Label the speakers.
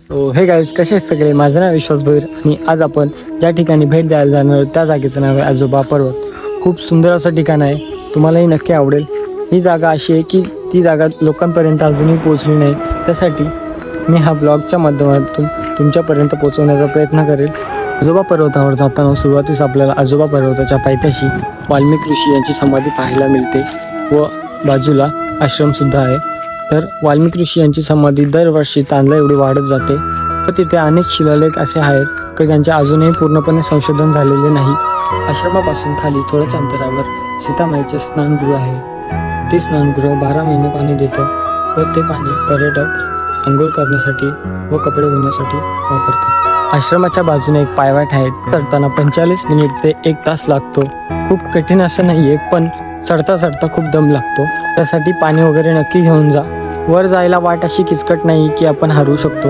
Speaker 1: So हे guys कसे आहेत सगळे? माझं नाव विश्वास भोईर आणि आज आपण ज्या ठिकाणी भेट द्यायला जाणार त्या जागेचं नाव आहे आजोबा पर्वत. खूप सुंदर असं ठिकाण आहे. तुम्हालाही नक्की आवडेल. ही जागा अशी आहे की ती जागा लोकांपर्यंत अजूनही पोहोचली नाही. त्यासाठी मी हा ब्लॉगच्या माध्यमातून तुमच्यापर्यंत पोहोचवण्याचा प्रयत्न करेल. आजोबा पर्वतावर जाताना सुरुवातीस आपल्याला आजोबा पर्वताच्या पायथ्याशी वाल्मिक ऋषी यांची समाधी पाहायला मिळते व बाजूला आश्रमसुद्धा आहे. तर वाल्मिक ऋषी यांची समाधी दरवर्षी तांदळा एवढी वाढत जाते. व तिथे अनेक शिलालेख असे आहेत की ज्यांचे अजूनही पूर्णपणे संशोधन झालेले नाही. आश्रमापासून खाली थोड्याच अंतरावर सीतामाईचे स्नानगृह आहे. ते स्नानगृह बारा महिने पाणी देतं व ते पाणी पर्यटक आंघोळ करण्यासाठी व कपडे धुण्यासाठी वापरतात. आश्रमाच्या बाजूने एक पायवाट आहे. चढताना पंचेचाळीस मिनिट ते एक तास लागतो. खूप कठीण असं नाही आहे पण चढता चढता खूप दम लागतो. त्यासाठी पाणी वगैरे नक्की घेऊन जा. वर जायला वाट अशी किचकट नाही की आपण हरू शकतो.